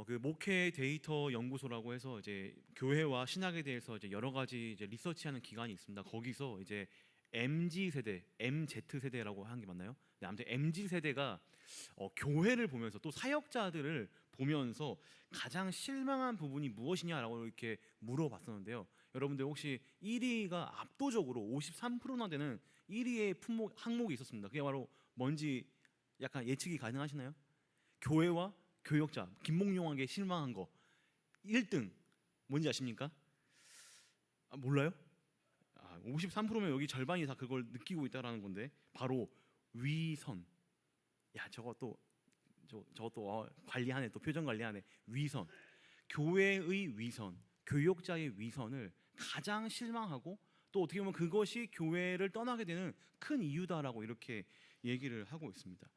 어, 그 목회 데이터 연구소라고 해서 이제 교회와 신학에 대해서 이제 여러 가지 이제 리서치하는 기관이 있습니다. 거기서 이제 MZ 세대, MZ 세대라고 하는 게 맞나요? 네, 아무튼 MZ 세대가 어, 교회를 보면서 또 사역자들을 보면서 가장 실망한 부분이 무엇이냐라고 이렇게 물어봤었는데요. 여러분들 혹시 1위가 압도적으로 53%나 되는 1위의 품목 항목이 있었습니다. 그게 바로 뭔지 약간 예측이 가능하시나요? 교회와 교역자 김몽룡에게 실망한 거 1등 뭔지 아십니까? 아, 몰라요? 아, 53%면 여기 절반이 다 그걸 느끼고 있다라는 건데 바로 위선. 야또 저, 저것도 어, 관리하네 또 표정 관리하네 위선. 교회의 위선, 교역자의 위선을 가장 실망하고 또 어떻게 보면 그것이 교회를 떠나게 되는 큰 이유다라고 이렇게 얘기를 하고 있습니다.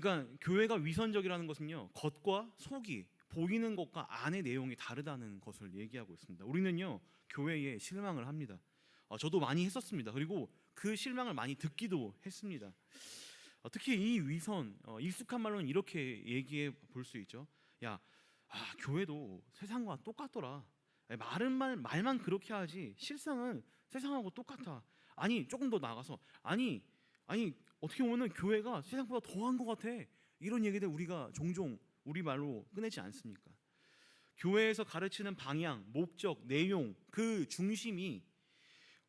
그러니까 교회가 위선적이라는 것은요 겉과 속이 보이는 것과 안의 내용이 다르다는 것을 얘기하고 있습니다. 우리는요 교회에 실망을 합니다. 어, 저도 많이 했었습니다. 그리고 그 실망을 많이 듣기도 했습니다. 어, 특히 이 위선 어, 익숙한 말로는 이렇게 얘기해 볼 수 있죠. 야, 아, 교회도 세상과 똑같더라. 아니, 말은 말 말만 그렇게 하지 실상은 세상하고 똑같아. 아니 조금 더 나가서 아니 아니 어떻게 보면은 교회가 세상보다 더한 것 같아. 이런 얘기들 우리가 종종 우리 말로 꺼내지 않습니까? 교회에서 가르치는 방향, 목적, 내용 그 중심이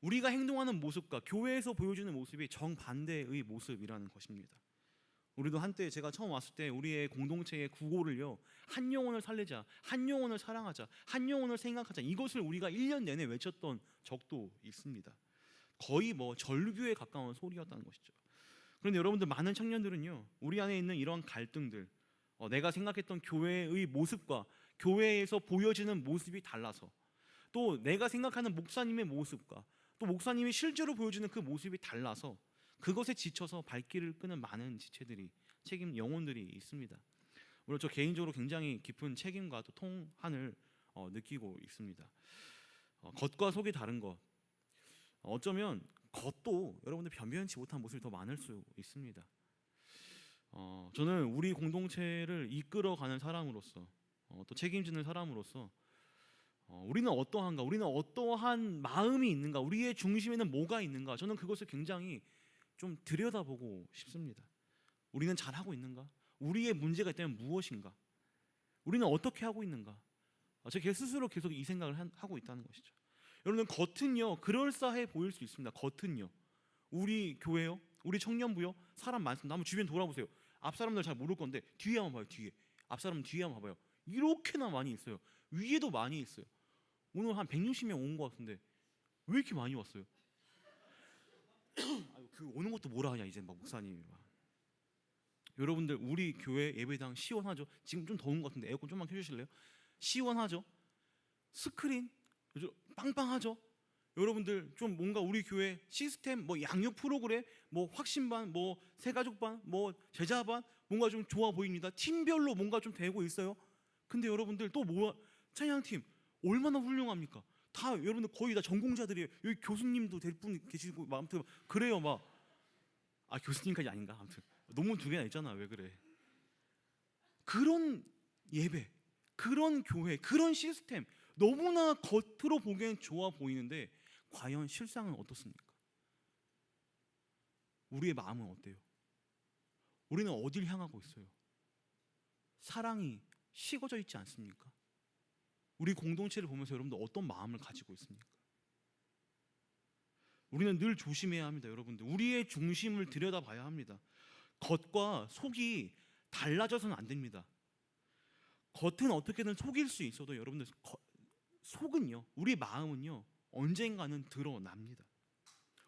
우리가 행동하는 모습과 교회에서 보여주는 모습이 정반대의 모습이라는 것입니다. 우리도 한때 제가 처음 왔을 때 우리의 공동체의 구호를요. 한 영혼을 살리자. 한 영혼을 사랑하자. 한 영혼을 생각하자. 이것을 우리가 1년 내내 외쳤던 적도 있습니다. 거의 뭐 전류교에 가까운 소리였다는 것이죠. 그런데 여러분들 많은 청년들은요. 우리 안에 있는 이러한 갈등들 어, 내가 생각했던 교회의 모습과 교회에서 보여지는 모습이 달라서 또 내가 생각하는 목사님의 모습과 또 목사님이 실제로 보여주는 그 모습이 달라서 그것에 지쳐서 발길을 끄는 많은 지체들이 책임 영혼들이 있습니다. 물론 저 개인적으로 굉장히 깊은 책임과 또 통한을 어, 느끼고 있습니다. 어, 겉과 속이 다른 것. 어쩌면 겉도 여러분들 변변치 못한 모습이 더 많을 수 있습니다. 어, 저는 우리 공동체를 이끌어가는 사람으로서 어, 또 책임지는 사람으로서 어, 우리는 어떠한가? 우리는 어떠한 마음이 있는가? 우리의 중심에는 뭐가 있는가? 저는 그것을 굉장히 좀 들여다보고 싶습니다. 우리는 잘하고 있는가? 우리의 문제가 있다면 무엇인가? 우리는 어떻게 하고 있는가? 어, 제 스스로 계속 이 생각을 한- 하고 있다는 것이죠. 여러분 겉은요 그럴싸해 보일 수 있습니다. 겉은요 우리 교회요, 우리 청년부요 사람 많습니다. 한번 주변 돌아보세요. 앞 사람들 잘 모를 건데 뒤에 한번 봐요. 뒤에 앞 사람 뒤에 한번 봐봐요. 이렇게나 많이 있어요. 위에도 많이 있어요. 오늘 한 160명 온 것 같은데 왜 이렇게 많이 왔어요? 아유, 그 오는 것도 뭐라 하냐 이제 막 목사님이 막. 여러분들 우리 교회 예배당 시원하죠? 지금 좀 더운 것 같은데 에어컨 좀만 켜주실래요? 시원하죠? 스크린 요즘 빵빵하죠? 여러분들 좀 뭔가 우리 교회 시스템 뭐 양육 프로그램 뭐 확신반 뭐 새가족반 뭐 제자반 뭔가 좀 좋아 보입니다. 팀별로 뭔가 좀 되고 있어요. 근데 여러분들 또뭐 찬양팀 얼마나 훌륭합니까? 다 여러분들 거의 다 전공자들이에요. 여기 교수님도 될 분 계시고 막 아무튼 그래요 막. 아 교수님까지 아닌가 아무튼 논문 두 개나 있잖아 왜 그래? 그런 예배, 그런 교회, 그런 시스템 너무나 겉으로 보기엔 좋아 보이는데 과연 실상은 어떻습니까? 우리의 마음은 어때요? 우리는 어딜 향하고 있어요? 사랑이 식어져 있지 않습니까? 우리 공동체를 보면서 여러분들 어떤 마음을 가지고 있습니까? 우리는 늘 조심해야 합니다, 여러분들. 우리의 중심을 들여다봐야 합니다. 겉과 속이 달라져서는 안 됩니다. 겉은 어떻게든 속일 수 있어도 여러분들 거- 속은요, 우리 마음은요, 언젠가는 드러납니다.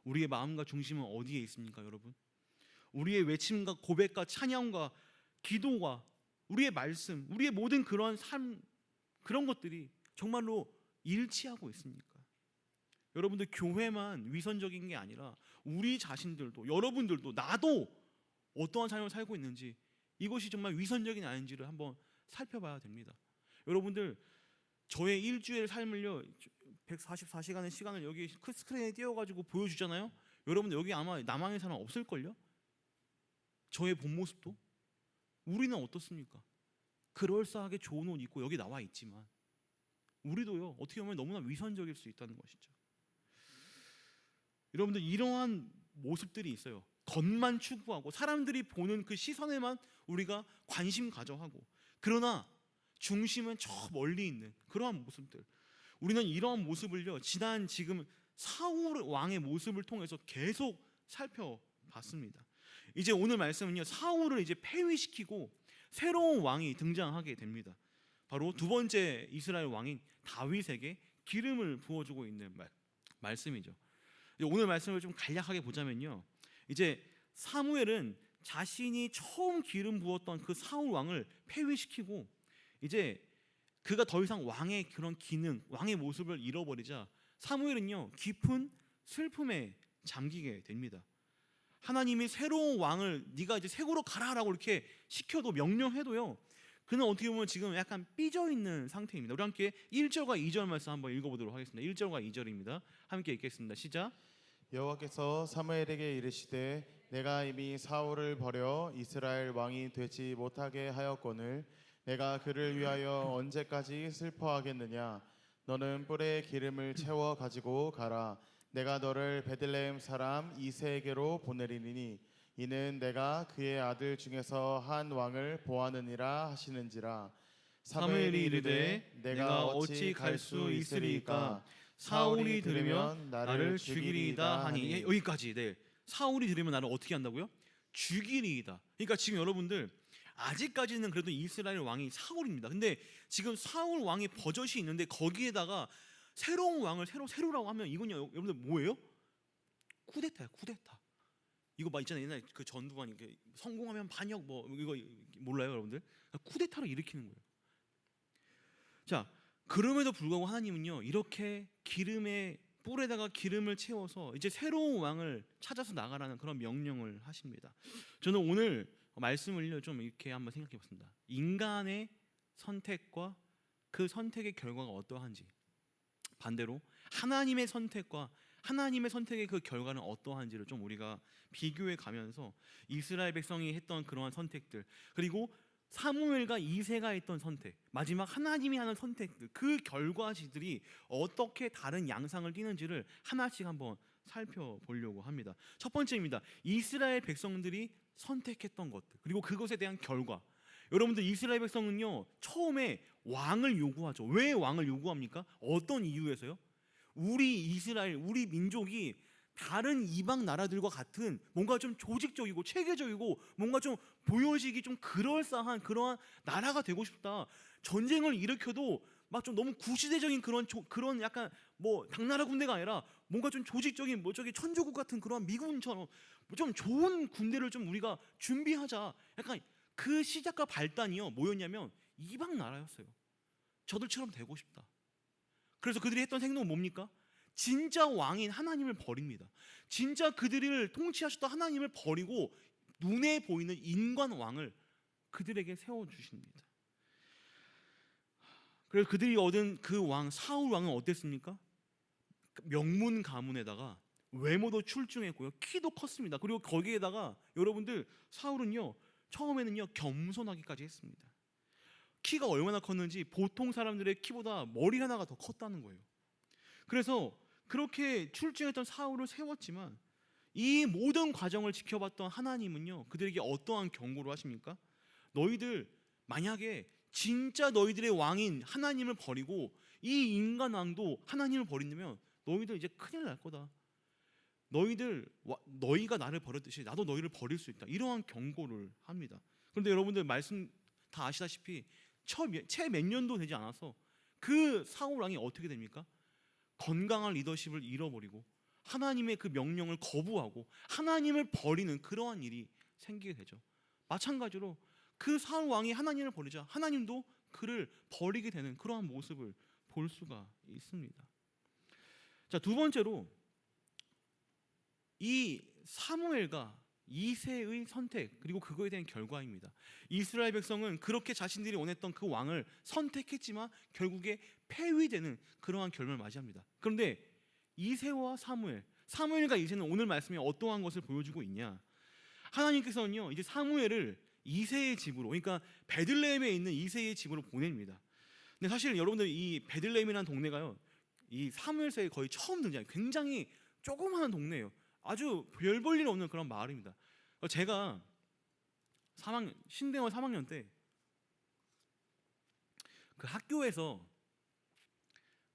우리의 마음과 중심은 어디에 있습니까, 여러분? 우리의 외침과 고백과 찬양과 기도와 우리의 말씀, 우리의 모든 그런 삶 그런 것들이 정말로 일치하고 있습니까? 여러분들 교회만 위선적인 게 아니라 우리 자신들도 여러분들도 나도 어떠한 삶을 살고 있는지 이것이 정말 위선적인 아닌지를 한번 살펴봐야 됩니다. 여러분들 저의 일주일 삶을요 144시간의 시간을 여기 큰 스크린에 띄워가지고 보여주잖아요. 여러분들 여기 아마 남한의 사람 없을걸요? 저의 본 모습도 우리는 어떻습니까? 그럴싸하게 좋은 옷 입고 여기 나와 있지만 우리도요 어떻게 보면 너무나 위선적일 수 있다는 것이죠. 여러분들 이러한 모습들이 있어요. 겉만 추구하고 사람들이 보는 그 시선에만 우리가 관심 가져하고 그러나 중심은 저 멀리 있는 그러한 모습들. 우리는 이러한 모습을요 지난 지금 사울 왕의 모습을 통해서 계속 살펴봤습니다. 이제 오늘 말씀은요 사울을 이제 폐위시키고 새로운 왕이 등장하게 됩니다. 바로 두 번째 이스라엘 왕인 다윗에게 기름을 부어주고 있는 말, 말씀이죠. 오늘 말씀을 좀 간략하게 보자면요. 이제 사무엘은 자신이 처음 기름 부었던 그 사울 왕을 폐위시키고 이제 그가 더 이상 왕의 그런 기능, 왕의 모습을 잃어버리자 사무엘은요 깊은 슬픔에 잠기게 됩니다. 하나님이 새로운 왕을 네가 이제 새고로 가라라고 이렇게 시켜도 명령해도요. 그는 어떻게 보면 지금 약간 삐져 있는 상태입니다. 우리 함께 1절과 2절 말씀 한번 읽어 보도록 하겠습니다. 1절과 2절입니다. 함께 읽겠습니다. 시작. 여호와께서 사무엘에게 이르시되 내가 이미 사울을 버려 이스라엘 왕이 되지 못하게 하였거늘 내가 그를 위하여 언제까지 슬퍼하겠느냐? 너는 뿔에 기름을 채워 가지고 가라. 내가 너를 베들레헴 사람 이세에게로 보내리니 이는 내가 그의 아들 중에서 한 왕을 보하느니라 하시는지라. 사무엘이 이르되 내가 어찌 갈 수 있으리까? 사울이 들으면 나를 죽이리이다 하니. 예, 여기까지. 네. 사울이 들으면 나를 어떻게 한다고요? 죽이리이다. 그러니까 지금 여러분들 아직까지는 그래도 이스라엘 왕이 사울입니다. 근데 지금 사울 왕의 버젓이 있는데 거기에다가 새로운 왕을 새로 새로라고 하면 이건요 여러분들 뭐예요? 쿠데타야 쿠데타. 이거 막 있잖아요 옛날 그 전두환 이렇게 성공하면 반역 뭐 이거 몰라요 여러분들? 쿠데타를 일으키는 거예요. 자 그럼에도 불구하고 하나님은요 이렇게 기름에 뿔에다가 기름을 채워서 이제 새로운 왕을 찾아서 나가라는 그런 명령을 하십니다. 저는 오늘 말씀을요 좀 이렇게 한번 생각해 봤습니다. 인간의 선택과 그 선택의 결과가 어떠한지 반대로 하나님의 선택과 하나님의 선택의 그 결과는 어떠한지를 좀 우리가 비교해 가면서 이스라엘 백성이 했던 그러한 선택들 그리고 사무엘과 이세가 했던 선택 마지막 하나님이 하는 선택들 그 결과지들이 어떻게 다른 양상을 띠는지를 하나씩 한번 살펴보려고 합니다. 첫 번째입니다. 이스라엘 백성들이 선택했던 것들 그리고 그것에 대한 결과. 여러분들 이스라엘 백성은요 처음에 왕을 요구하죠. 왜 왕을 요구합니까? 어떤 이유에서요? 우리 이스라엘, 우리 민족이 다른 이방 나라들과 같은 뭔가 좀 조직적이고 체계적이고 뭔가 좀 보여지기 좀 그럴싸한 그러한 나라가 되고 싶다. 전쟁을 일으켜도 막 좀 너무 구시대적인 그런 조, 그런 약간 뭐 당나라 군대가 아니라 뭔가 좀 조직적인 뭐 저기 천조국 같은 그런 미군처럼 좀 좋은 군대를 좀 우리가 준비하자. 약간 그 시작과 발단이요 뭐였냐면 이방 나라였어요. 저들처럼 되고 싶다. 그래서 그들이 했던 행동은 뭡니까? 진짜 왕인 하나님을 버립니다. 진짜 그들을 통치하셨던 하나님을 버리고 눈에 보이는 인간 왕을 그들에게 세워 주십니다. 그래서 그들이 얻은 그 왕 사울 왕은 어땠습니까? 명문 가문에다가 외모도 출중했고요. 키도 컸습니다. 그리고 거기에다가 여러분들 사울은요. 처음에는요. 겸손하기까지 했습니다. 키가 얼마나 컸는지 보통 사람들의 키보다 머리 하나가 더 컸다는 거예요. 그래서 그렇게 출중했던 사울을 세웠지만 이 모든 과정을 지켜봤던 하나님은요 그들에게 어떠한 경고를 하십니까? 너희들 만약에 진짜 너희들의 왕인 하나님을 버리고 이 인간 왕도 하나님을 버린다면 너희들 이제 큰일 날 거다. 너희들 너희가 나를 버렸듯이 나도 너희를 버릴 수 있다. 이러한 경고를 합니다. 그런데 여러분들 말씀 다 아시다시피 채 몇 년도 되지 않아서 그 사울 왕이 어떻게 됩니까? 건강한 리더십을 잃어버리고 하나님의 그 명령을 거부하고 하나님을 버리는 그러한 일이 생기게 되죠. 마찬가지로 그 사울 왕이 하나님을 버리자 하나님도 그를 버리게 되는 그러한 모습을 볼 수가 있습니다. 자, 두 번째로 이 사무엘과 이세의 선택 그리고 그거에 대한 결과입니다. 이스라엘 백성은 그렇게 자신들이 원했던 그 왕을 선택했지만 결국에 폐위되는 그러한 결말을 맞이합니다. 그런데 이세와 사무엘, 사무엘과 이세는 오늘 말씀에 어떠한 것을 보여주고 있냐? 하나님께서는요 이제 사무엘을 이세의 집으로 그러니까 베들레헴에 있는 이세의 집으로 보냅니다. 근데 사실 여러분들 이 베들레헴이라는 동네가요. 이 사무엘서에 거의 처음 등장. 굉장히 조그마한 동네예요. 아주 별 볼 일 없는 그런 마을입니다. 어, 제가 3학년 신대원 3학년 때 그 학교에서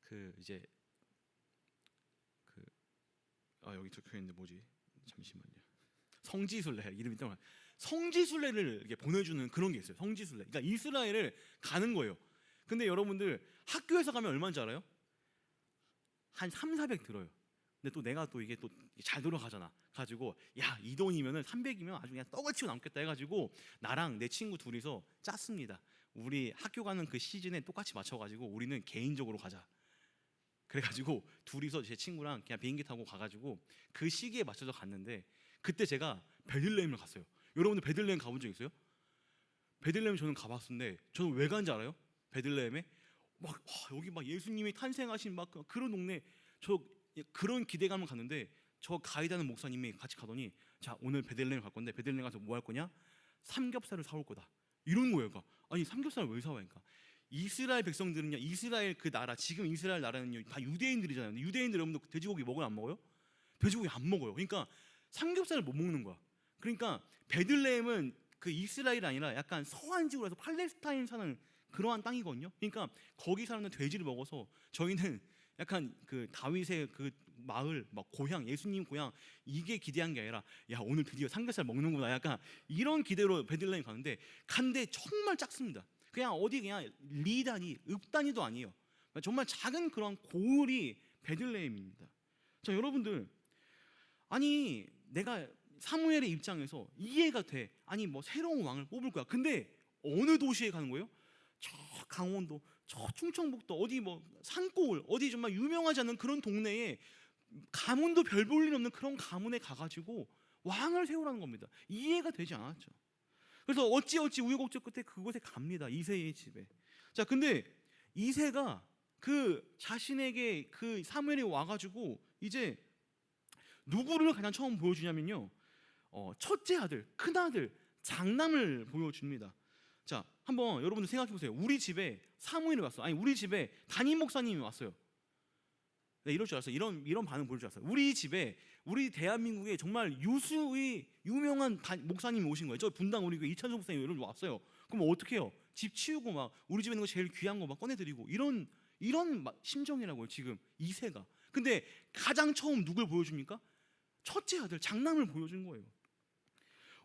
그 이제 그 아 여기 적혀 있는데 뭐지? 잠시만요. 성지순례 이름이 또 성지순례를 이렇게 보내주는 그런 게 있어요. 성지순례. 그러니까 이스라엘을 가는 거예요. 근데 여러분들 학교에서 가면 얼마인지 알아요? 한 3, 400 들어요. 근데 또 내가 또 이게 또 잘 돌아가잖아. 가지고 야 이 돈이면은 300이면 아주 그냥 떡을 치고 남겠다 해 가지고 나랑 내 친구 둘이서 짰습니다. 우리 학교 가는 그 시즌에 똑같이 맞춰 가지고 우리는 개인적으로 가자. 그래 가지고 둘이서 제 친구랑 그냥 비행기 타고 가 가지고 그 시기에 맞춰서 갔는데 그때 제가 베들레헴을 갔어요. 여러분들 베들레헴 가본 적 있어요? 베들레헴 저는 가봤는데 저는 왜 간지 알아요? 베들레헴에 막 와, 여기 막 예수님이 탄생하신 막 그런 동네 저 그런 기대감을 갔는데 저 가이드하는 목사님이 같이 가더니 자 오늘 베들레헴 갈 건데 베들레헴 가서 뭐 할 거냐? 삼겹살을 사올 거다. 이런 거예요. 그러니까 아니 삼겹살을 왜 사와요? 그러니까 이스라엘 백성들은요 이스라엘 그 나라 지금 이스라엘 나라는요 다 유대인들이잖아요. 유대인들 여러분들 돼지고기 먹어요 안 먹어요? 돼지고기 안 먹어요. 그러니까 삼겹살을 못 먹는 거야. 그러니까 베들레헴은 그 이스라엘이 아니라 약간 서한 지구로 해서 팔레스타인 사는 그러한 땅이거든요. 그러니까 거기 사는 돼지를 먹어서 저희는 약간 그 다윗의 그 마을 막 고향 예수님 고향 이게 기대한 게 아니라 야 오늘 드디어 삼겹살 먹는구나 약간 이런 기대로 베들레헴 가는데 간데 정말 작습니다. 그냥 어디 그냥 리 단위, 읍 단위도 아니에요. 정말 작은 그런 고을이 베들레헴입니다. 자 여러분들 아니 내가 사무엘의 입장에서 이해가 돼. 아니 뭐 새로운 왕을 뽑을 거야. 근데 어느 도시에 가는 거예요? 저 강원도, 저 충청북도 어디 뭐 산골 어디 정말 유명하지 않은 그런 동네에 가문도 별 볼 일 없는 그런 가문에 가가지고 왕을 세우라는 겁니다. 이해가 되지 않았죠. 그래서 어찌 어찌 우여곡절 끝에 그곳에 갑니다. 이세의 집에. 자, 근데 이세가 그 자신에게 그 사무엘이 와가지고 이제 누구를 가장 처음 보여주냐면요. 어, 첫째 아들, 큰 아들, 장남을 보여줍니다. 자, 한번 여러분들 생각해 보세요. 우리 집에 사무엘이 왔어. 아니, 우리 집에 담임 목사님이 왔어요. 네, 이럴 줄 알았어요. 이런 이런 반응 보일 줄 알았어요. 우리 집에 우리 대한민국에 정말 유수의 유명한 다- 목사님이 오신 거예요. 저 분당 우리 그 이찬성 목사님 이런 왔어요. 그럼 어떻게 해요? 집 치우고 막 우리 집에 있는 거 제일 귀한 거 막 꺼내 드리고 이런 이런 마- 심정이라고요. 지금 이세가. 근데 가장 처음 누굴 보여줍니까? 첫째 아들 장남을 보여준 거예요.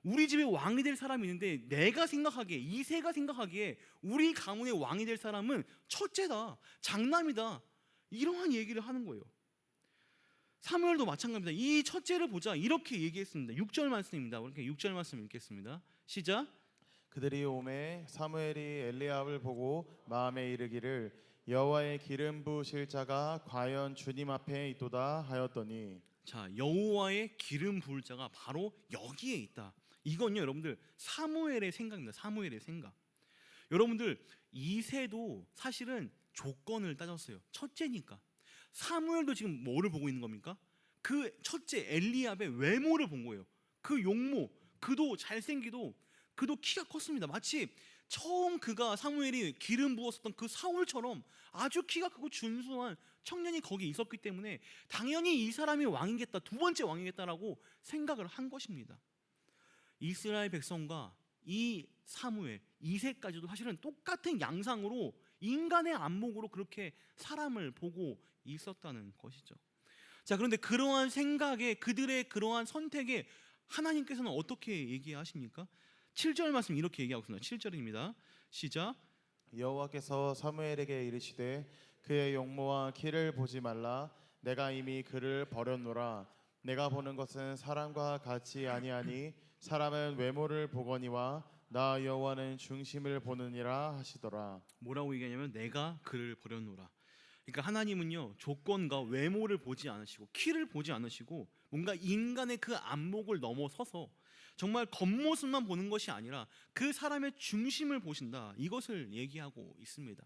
우리 집에 왕이 될 사람이 있는데 내가 생각하기에 이세가 생각하기에 우리 가문의 왕이 될 사람은 첫째다, 장남이다 이러한 얘기를 하는 거예요. 사무엘도 마찬가지입니다. 이 첫째를 보자 이렇게 얘기했습니다. 6절 말씀입니다. 이렇게 6절 말씀 읽겠습니다. 시작. 그들이 오매 사무엘이 엘리압을 보고 마음에 이르기를 여호와의 기름 부으실 자가 과연 주님 앞에 있도다 하였더니 자 여호와의 기름 부을 자가 바로 여기에 있다. 이건요 여러분들 사무엘의 생각입니다. 사무엘의 생각. 여러분들 이세도 사실은 조건을 따졌어요. 첫째니까. 사무엘도 지금 뭐를 보고 있는 겁니까? 그 첫째 엘리압의 외모를 본 거예요. 그 용모, 그도 잘생기도 그도 키가 컸습니다. 마치 처음 그가 사무엘이 기름 부었었던 그 사울처럼 아주 키가 크고 준수한 청년이 거기 있었기 때문에 당연히 이 사람이 왕이겠다, 두 번째 왕이겠다라고 생각을 한 것입니다. 이스라엘 백성과 이 사무엘, 이세까지도 사실은 똑같은 양상으로 인간의 안목으로 그렇게 사람을 보고 있었다는 것이죠. 자, 그런데 그러한 생각에 그들의 그러한 선택에 하나님께서는 어떻게 얘기하십니까? 7절 말씀 이렇게 얘기하고 있습니다. 7절입니다. 시작. 여호와께서 사무엘에게 이르시되 그의 용모와 키를 보지 말라 내가 이미 그를 버렸노라 내가 보는 것은 사람과 같이 아니하니 사람은 외모를 보거니와 나 여호와는 중심을 보느니라 하시더라 뭐라고 얘기하냐면 내가 그를 버렸노라. 그러니까 하나님은요 조건과 외모를 보지 않으시고 키를 보지 않으시고 뭔가 인간의 그 안목을 넘어서서 정말 겉모습만 보는 것이 아니라 그 사람의 중심을 보신다 이것을 얘기하고 있습니다.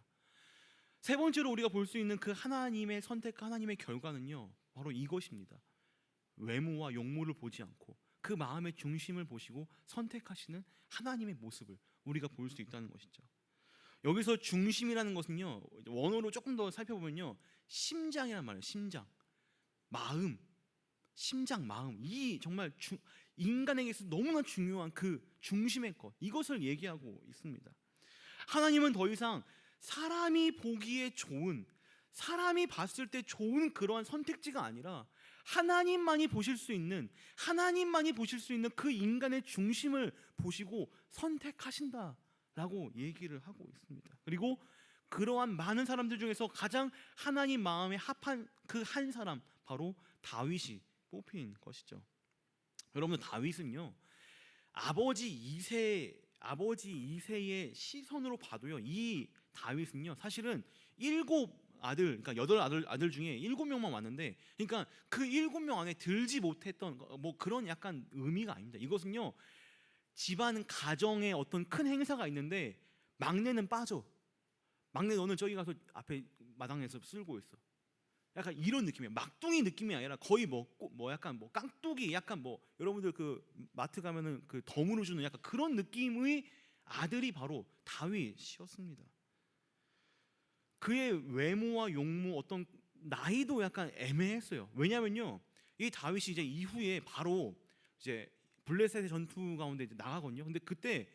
세 번째로 우리가 볼 수 있는 그 하나님의 선택, 하나님의 결과는요 바로 이것입니다. 외모와 용모를 보지 않고 그 마음의 중심을 보시고 선택하시는 하나님의 모습을 우리가 볼 수 있다는 것이죠. 여기서 중심이라는 것은요 원어로 조금 더 살펴보면요 심장이란 말이에요. 심장, 마음, 심장, 마음 이 정말 주, 인간에게서 너무나 중요한 그 중심의 것 이것을 얘기하고 있습니다. 하나님은 더 이상 사람이 보기에 좋은 사람이 봤을 때 좋은 그러한 선택지가 아니라 하나님만이 보실 수 있는 하나님만이 보실 수 있는 그 인간의 중심을 보시고 선택하신다라고 얘기를 하고 있습니다. 그리고 그러한 많은 사람들 중에서 가장 하나님 마음에 합한 그 한 사람 바로 다윗이 뽑힌 것이죠. 여러분 다윗은요 아버지 이세 아버지 이세의 시선으로 봐도요 이 다윗은요 사실은 일곱 아들 그러니까 여덟 아들 아들 중에 일곱 명만 왔는데 그러니까 그 일곱 명 안에 들지 못했던 거- 뭐 그런 약간 의미가 아닙니다. 이것은요 집안 가정에 어떤 큰 행사가 있는데 막내는 빠져 막내 너는 저기 가서 앞에 마당에서 쓸고 있어. 약간 이런 느낌이에요. 막둥이 느낌이 아니라 거의 뭐, 꼬- 뭐 약간 뭐 깡뚜기 약간 뭐 여러분들 그 마트 가면은 그 덤으로 주는 약간 그런 느낌의 아들이 바로 다윗이었습니다. 그의 외모와 용모 어떤 나이도 약간 애매했어요. 왜냐면요. 이 다윗이 이제 이후에 바로 이제 블레셋의 전투 가운데 이제 나가거든요. 근데 그때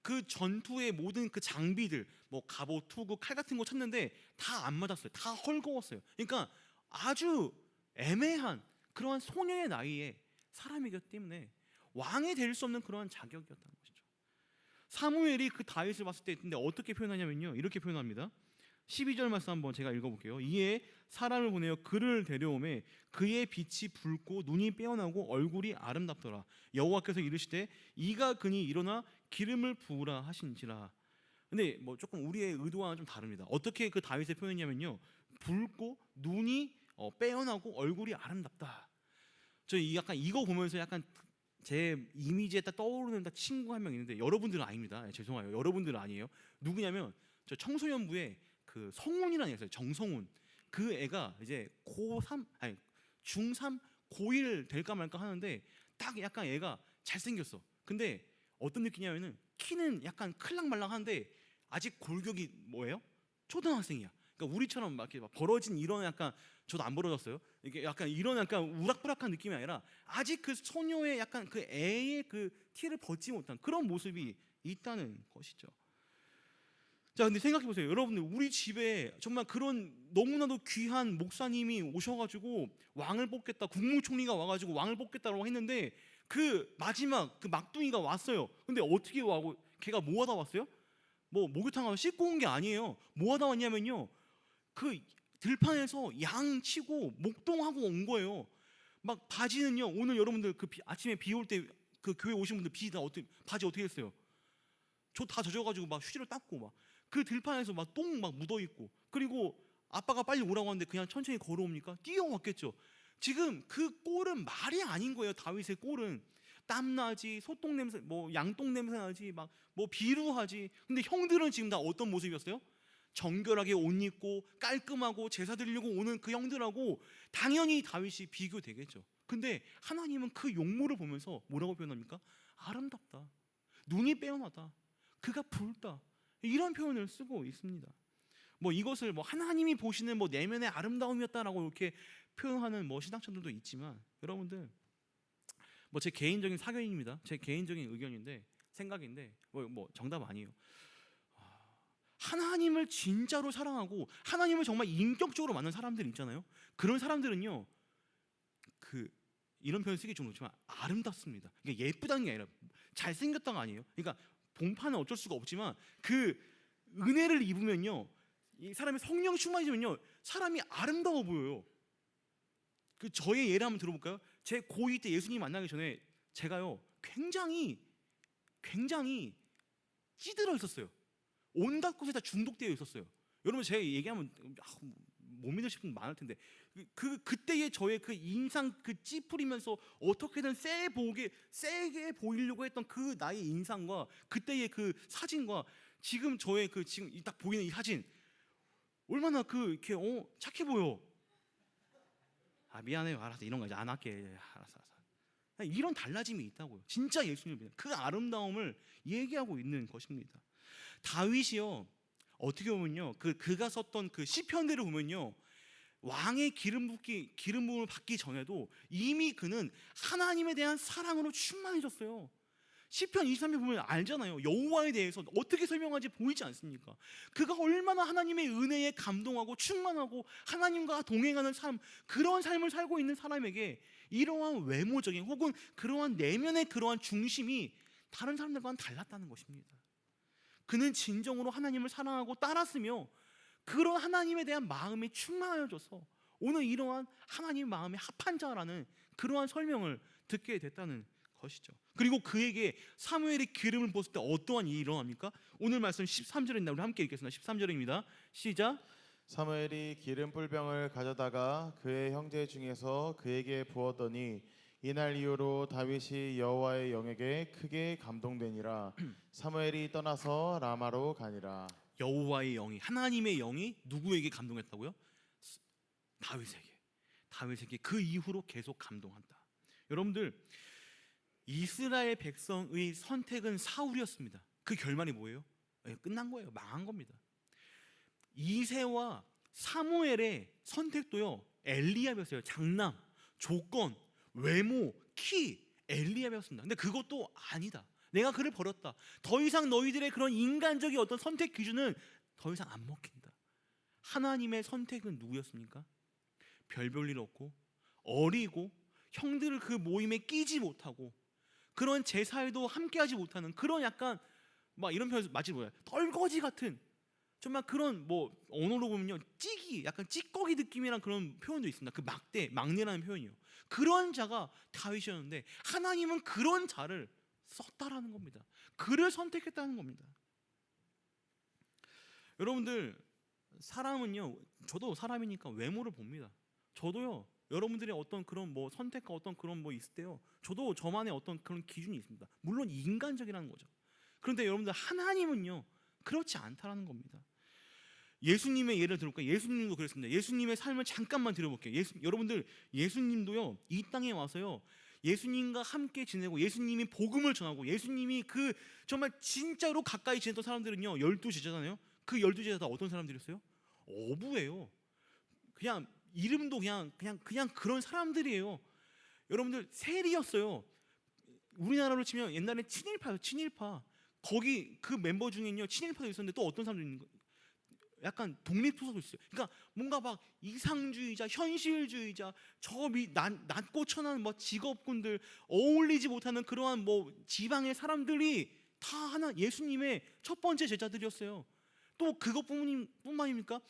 그 전투의 모든 그 장비들 뭐 갑옷, 투구, 칼 같은 거 쳤는데 다 안 맞았어요. 다 헐거웠어요. 그러니까 아주 애매한 그러한 소년의 나이에 사람이기 때문에 왕이 될 수 없는 그러한 자격이었다는 것이죠. 사무엘이 그 다윗을 봤을 때 근데 어떻게 표현하냐면요. 이렇게 표현합니다. 12절 말씀 한번 제가 읽어볼게요. 이에 사람을 보내어 그를 데려오매 그의 빛이 붉고 눈이 빼어나고 얼굴이 아름답더라. 여호와께서 이르시되 이가 그니 일어나 기름을 부으라 하신지라. 근데 뭐 조금 우리의 의도와는 좀 다릅니다. 어떻게 그 다윗의 표현이냐면요. 붉고 눈이 어, 빼어나고 얼굴이 아름답다. 저 이 약간 이거 보면서 약간 제 이미지에 딱 떠오르는 딱 친구 한 명 있는데 여러분들은 아닙니다. 예, 죄송해요. 여러분들은 아니에요. 누구냐면 저 청소년부에 그 성훈이라는 애가 있어요. 정성훈. 그 애가 이제 고3 아니 중3 고1 될까 말까 하는데 딱 약간 애가 잘생겼어. 근데 어떤 느낌이냐면은 키는 약간 클랑말랑한데 아직 골격이 뭐예요? 초등학생이야. 그러니까 우리처럼 막 이렇게 막 벌어진 이런 약간 저도 안 벌어졌어요. 이게 약간 이런 약간 우락부락한 느낌이 아니라 아직 그 소녀의 약간 그 애의 그 티를 벗지 못한 그런 모습이 있다는 것이죠. 자, 근데 생각해 보세요. 여러분들 우리 집에 정말 그런 너무나도 귀한 목사님이 오셔가지고 왕을 뽑겠다, 국무총리가 와가지고 왕을 뽑겠다라고 했는데 그 마지막 그 막둥이가 왔어요. 근데 어떻게 와고 걔가 뭐 하다 왔어요? 뭐 목욕탕 가서 씻고 온 게 아니에요. 뭐 하다 왔냐면요. 그 들판에서 양 치고 목동하고 온 거예요. 막 바지는요. 오늘 여러분들 그 비- 아침에 비 올 때 그 교회 오신 분들 비 다 어떻게 바지 어떻게 했어요? 저 다 젖어가지고 막 휴지로 닦고 막 그 들판에서 막 똥 막 묻어 있고 그리고 아빠가 빨리 오라고 하는데 그냥 천천히 걸어옵니까? 뛰어왔겠죠. 지금 그 꼴은 말이 아닌 거예요. 다윗의 꼴은 땀 나지, 소똥 냄새, 뭐 양똥 냄새 나지, 막 뭐 비루하지. 근데 형들은 지금 다 어떤 모습이었어요? 정결하게 옷 입고 깔끔하고 제사 드리려고 오는 그 형들하고 당연히 다윗이 비교되겠죠. 근데 하나님은 그 용모를 보면서 뭐라고 표현합니까? 아름답다. 눈이 빼어나다. 그가 붉다. 이런 표현을 쓰고 있습니다. 뭐 이것을 뭐 하나님이 보시는 뭐 내면의 아름다움이었다라고 이렇게 표현하는 뭐 신학자들도 있지만 여러분들 뭐 제 개인적인 사견입니다. 제 개인적인 의견인데 생각인데 뭐, 뭐 정답 아니에요. 아, 하나님을 진짜로 사랑하고 하나님을 정말 인격적으로 만난 사람들 있잖아요. 그런 사람들은요. 그 이런 표현 쓰기 좀 그렇지만 아름답습니다. 이게 예쁘다는 게 아니라 잘생겼다가 아니에요. 그러니까 본판은 어쩔 수가 없지만 그 은혜를 입으면요. 이 사람이 성령 충만해지면요. 사람이 아름다워 보여요. 그 저의 예를 한번 들어볼까요? 제 고2 때 예수님 만나기 전에 제가요. 굉장히 굉장히 찌들어 있었어요. 온갖 곳에 다 중독되어 있었어요. 여러분 제가 얘기하면 아, 못 믿으실 분 많을 텐데 그, 그 그때의 저의 그 인상 그 찌푸리면서 어떻게든 세 보게 세게 보이려고 했던 그 나의 인상과 그때의 그 사진과 지금 저의 그 지금 이딱 보이는 이 사진 얼마나 그 이렇게 어 착해 보여. 아 미안해요 알았어 이런 거 이제 안 할게 알았어 알았어 이런 달라짐이 있다고요. 진짜 예수님입니다. 그 아름다움을 얘기하고 있는 것입니다. 다윗이요 어떻게 보면요 그 그가 썼던 그 시편들을 보면요 왕의 기름 붓기 기름 부음을 받기 전에도 이미 그는 하나님에 대한 사랑으로 충만해졌어요. 시편 23편 보면 알잖아요. 여호와에 대해서 어떻게 설명하지 보이지 않습니까? 그가 얼마나 하나님의 은혜에 감동하고 충만하고 하나님과 동행하는 삶 그런 삶을 살고 있는 사람에게 이러한 외모적인 혹은 그러한 내면의 그러한 중심이 다른 사람들과는 달랐다는 것입니다. 그는 진정으로 하나님을 사랑하고 따랐으며 그런 하나님에 대한 마음이 충만해져서 오늘 이러한 하나님 마음의 합한 자라는 그러한 설명을 듣게 됐다는 것이죠. 그리고 그에게 사무엘이 기름을 부었을 때 어떠한 일이 일어납니까? 오늘 말씀 13절입니다. 우리 함께 읽겠습니다. 13절입니다. 시작. 사무엘이 기름 뿔병을 가져다가 그의 형제 중에서 그에게 부었더니 이날 이후로 다윗이 여호와의 영에게 크게 감동되니라 사무엘이 떠나서 라마로 가니라 여호와의 영이 하나님의 영이 누구에게 감동했다고요? 다윗에게. 다윗에게 그 이후로 계속 감동한다. 여러분들 이스라엘 백성의 선택은 사울이었습니다. 그 결말이 뭐예요? 예, 끝난 거예요. 망한 겁니다. 이세와 사무엘의 선택도요. 엘리압이었어요. 장남, 조건, 외모, 키 엘리압이었습니다. 근데 그것도 아니다. 내가 그를 버렸다. 더 이상 너희들의 그런 인간적인 어떤 선택 기준은 더 이상 안 먹힌다. 하나님의 선택은 누구였습니까? 별 볼 일 없고 어리고 형들을 그 모임에 끼지 못하고 그런 제사에도 함께하지 못하는 그런 약간 막 이런 표현 맞지 뭐야 떨거지 같은 정말 그런 뭐 언어로 보면요 찌기 약간 찌꺼기 느낌이란 그런 표현도 있습니다 그 막대 막내라는 표현이요 그런 자가 다윗이었는데 하나님은 그런 자를 썼다라는 겁니다. 그를 선택했다는 겁니다. 여러분들 사람은요 저도 사람이니까 외모를 봅니다. 저도요 여러분들의 어떤 그런 뭐 선택과 어떤 그런 뭐 있을 때요 저도 저만의 어떤 그런 기준이 있습니다. 물론 인간적이라는 거죠. 그런데 여러분들 하나님은요 그렇지 않다라는 겁니다. 예수님의 예를 들어볼까요 예수님도 그랬습니다. 예수님의 삶을 잠깐만 들어볼게요. 예수, 여러분들 예수님도요 이 땅에 와서요 예수님과 함께 지내고 예수님이 복음을 전하고 예수님이 그 정말 진짜로 가까이 지냈던 사람들은요 열두 제자잖아요 그 열두 제자 다 어떤 사람들이었어요 어부예요 그냥 이름도 그냥 그냥 그냥 그런 사람들이에요. 여러분들 세리였어요. 우리나라로 치면 옛날에 친일파요. 친일파. 거기 그 멤버 중에는요 친일파도 있었는데 또 어떤 사람들이 약간 독립투사도 있어요. 그러니까 뭔가 막 이상주의자, 현실주의자, 저미 낮고 천한 뭐 직업군들 어울리지 못하는 그러한 뭐 지방의 사람들이 다 하나 예수님의 첫 번째 제자들이었어요. 또 그것뿐만입니까?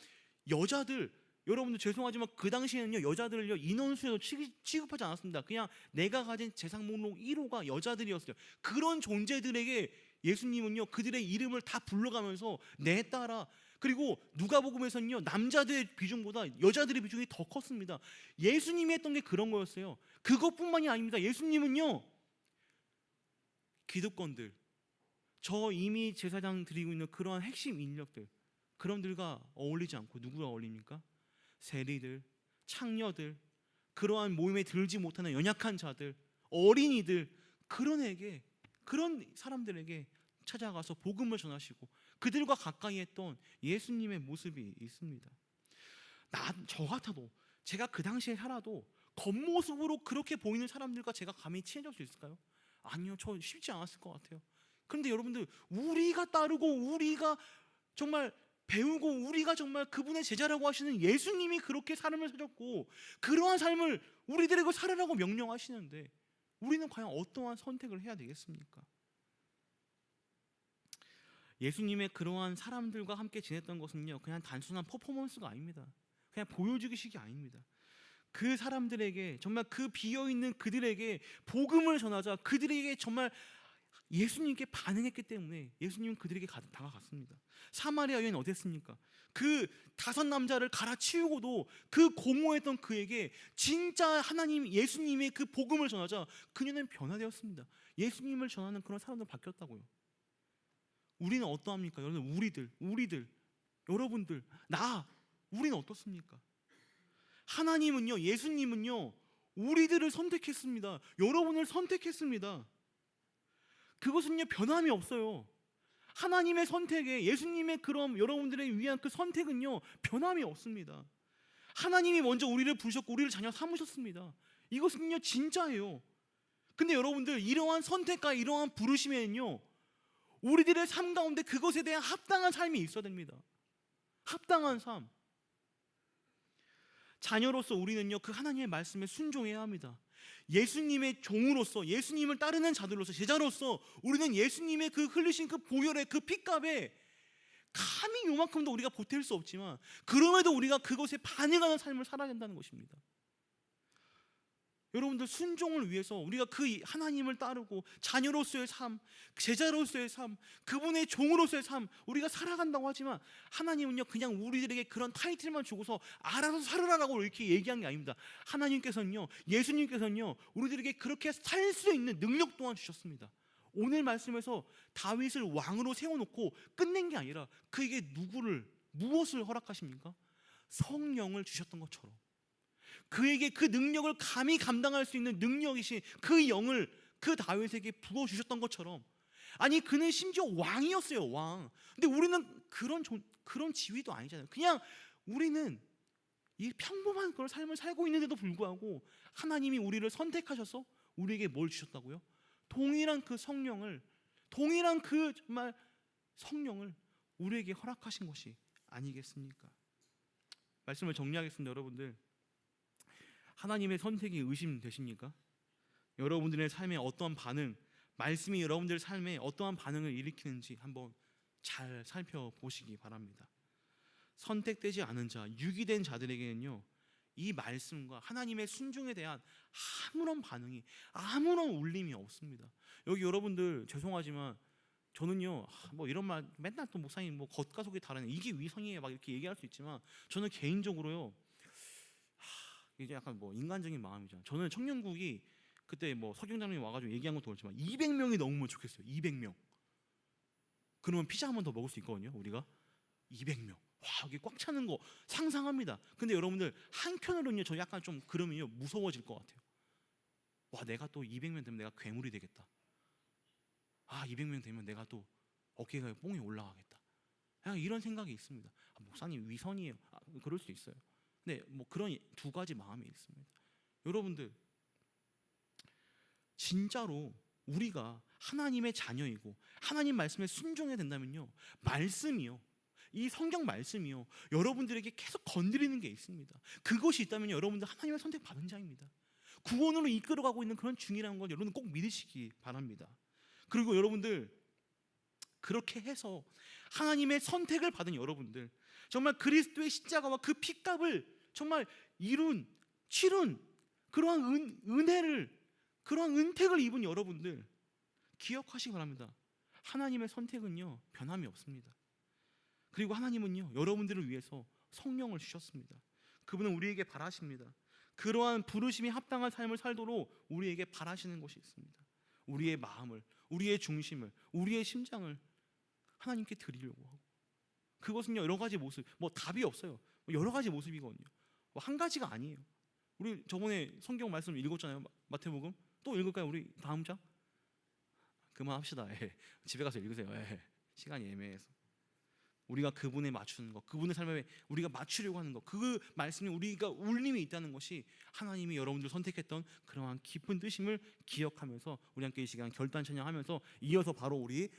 여자들 여러분들 죄송하지만 그 당시에는요 여자들을요 인원수에서 취급- 취급하지 않았습니다. 그냥 내가 가진 재산 목록 1호가 여자들이었어요. 그런 존재들에게 예수님은요 그들의 이름을 다 불러가면서 내 따라 그리고 누가복음에서는요 남자들의 비중보다 여자들의 비중이 더 컸습니다. 예수님이 했던 게 그런 거였어요. 그것뿐만이 아닙니다. 예수님은요 기득권들 저 이미 제사장 드리고 있는 그러한 핵심 인력들 그런들과 어울리지 않고 누구와 어울립니까? 세리들, 창녀들, 그러한 모임에 들지 못하는 연약한 자들, 어린이들 그런 에게 그런 사람들에게 찾아가서 복음을 전하시고 그들과 가까이 했던 예수님의 모습이 있습니다. 나 저 같아도 제가 그 당시에 살아도 겉모습으로 그렇게 보이는 사람들과 제가 감히 친해질 수 있을까요? 아니요, 저 쉽지 않았을 것 같아요. 그런데 여러분들 우리가 따르고 우리가 정말 배우고 우리가 정말 그분의 제자라고 하시는 예수님이 그렇게 삶을 사셨고 그러한 삶을 우리들에게 살으라고 명령하시는데 우리는 과연 어떠한 선택을 해야 되겠습니까? 예수님의 그러한 사람들과 함께 지냈던 것은요 그냥 단순한 퍼포먼스가 아닙니다. 그냥 보여주기식이 아닙니다. 그 사람들에게 정말 그 비어 있는 그들에게 복음을 전하자 그들에게 정말 예수님께 반응했기 때문에 예수님은 그들에게 가- 다가갔습니다. 사마리아 여인 어땠습니까? 그 다섯 남자를 갈아치우고도 그 공허했던 그에게 진짜 하나님 예수님의 그 복음을 전하자 그녀는 변화되었습니다. 예수님을 전하는 그런 사람들 바뀌었다고요. 우리는 어떠합니까? 여러분 우리들 우리들 여러분들 나 우리는 어떻습니까? 하나님은요 예수님은요 우리들을 선택했습니다. 여러분을 선택했습니다. 그것은요 변함이 없어요. 하나님의 선택에 예수님의 그럼 여러분들을 위한 그 선택은요 변함이 없습니다. 하나님이 먼저 우리를 부르셨고 우리를 자녀 삼으셨습니다. 이것은요 진짜예요. 근데 여러분들 이러한 선택과 이러한 부르심에는요 우리들의 삶 가운데 그것에 대한 합당한 삶이 있어야 됩니다. 합당한 삶. 자녀로서 우리는요 그 하나님의 말씀에 순종해야 합니다. 예수님의 종으로서 예수님을 따르는 자들로서 제자로서 우리는 예수님의 그 흘리신 그 보혈의 그 피값에 감히 요만큼도 우리가 보탤 수 없지만 그럼에도 우리가 그것에 반응하는 삶을 살아야 된다는 것입니다. 여러분들 순종을 위해서 우리가 그 하나님을 따르고 자녀로서의 삶, 제자로서의 삶, 그분의 종으로서의 삶 우리가 살아간다고 하지만 하나님은요 그냥 우리들에게 그런 타이틀만 주고서 알아서 살으라라고 이렇게 얘기한 게 아닙니다. 하나님께서는요 예수님께서는요 우리들에게 그렇게 살 수 있는 능력 또한 주셨습니다. 오늘 말씀에서 다윗을 왕으로 세워놓고 끝낸 게 아니라 그에게 누구를 무엇을 허락하십니까? 성령을 주셨던 것처럼 그에게 그 능력을 감히 감당할 수 있는 능력이신 그 영을 그 다윗에게 부어 주셨던 것처럼 아니 그는 심지어 왕이었어요 왕. 근데 우리는 그런 존- 그런 지위도 아니잖아요. 그냥 우리는 이 평범한 그런 삶을 살고 있는데도 불구하고 하나님이 우리를 선택하셔서 우리에게 뭘 주셨다고요? 동일한 그 성령을 동일한 그 정말 성령을 우리에게 허락하신 것이 아니겠습니까? 말씀을 정리하겠습니다, 여러분들. 하나님의 선택이 의심되십니까? 여러분들의 삶에 어떠한 반응, 말씀이 여러분들 삶에 어떠한 반응을 일으키는지 한번 잘 살펴보시기 바랍니다. 선택되지 않은 자, 유기된 자들에게는요, 이 말씀과 하나님의 순종에 대한 아무런 반응이, 아무런 울림이 없습니다. 여기 여러분들 죄송하지만 저는요, 아, 뭐 이런 말 맨날 또 목사님 뭐 겉과 속이 다르네, 이게 위선이에요, 막 이렇게 얘기할 수 있지만 저는 개인적으로요, 이게 약간 뭐 인간적인 마음이죠. 저는 청년국이 그때 뭐 석영장님 와가지고 얘기한 것도 그렇지만 200명이 넘으면 좋겠어요. 200명. 그러면 피자 한 번 더 먹을 수 있거든요. 우리가 200명. 와 여기 꽉 차는 거 상상합니다. 근데 여러분들 한편으로는요, 저 약간 좀 그러면요 무서워질 것 같아요. 와 내가 또 200명 되면 내가 괴물이 되겠다. 아 200명 되면 내가 또 어깨가 뽕이 올라가겠다. 그냥 이런 생각이 있습니다. 아, 목사님 위선이에요. 아, 그럴 수 있어요. 네, 뭐 그런 두 가지 마음이 있습니다. 여러분들 진짜로 우리가 하나님의 자녀이고 하나님 말씀에 순종해야 된다면요. 말씀이요. 이 성경 말씀이요. 여러분들에게 계속 건드리는 게 있습니다. 그것이 있다면 여러분들 하나님의 선택 받은 자입니다. 구원으로 이끌어가고 있는 그런 중이라는 걸 여러분 꼭 믿으시기 바랍니다. 그리고 여러분들 그렇게 해서 하나님의 선택을 받은 여러분들 정말 그리스도의 십자가와 그 피값을 정말 이룬 치룬 그러한 은, 은혜를 그러한 은택을 입은 여러분들 기억하시기 바랍니다. 하나님의 선택은요 변함이 없습니다. 그리고 하나님은요 여러분들을 위해서 성령을 주셨습니다. 그분은 우리에게 바라십니다. 그러한 부르심이 합당한 삶을 살도록 우리에게 바라시는 것이 있습니다. 우리의 마음을, 우리의 중심을, 우리의 심장을 하나님께 드리려고 하고 그것은요 여러 가지 모습, 뭐 답이 없어요. 뭐 여러 가지 모습이거든요. 뭐한 가지가 아니에요. 우리 저번에 성경 말씀 읽었잖아요. 마- 마태복음 또 읽을까요? 우리 다음 장 그만합시다. 예. 집에 가서 읽으세요. 예. 시간이 애매해서 우리가 그분에 맞추는 것, 그분의 삶에 우리가 맞추려고 하는 것, 그 말씀이 우리가 울림이 있다는 것이 하나님이 여러분들 선택했던 그러한 깊은 뜻임을 기억하면서 우리 함께 이 시간 결단 찬양하면서 이어서 바로 우리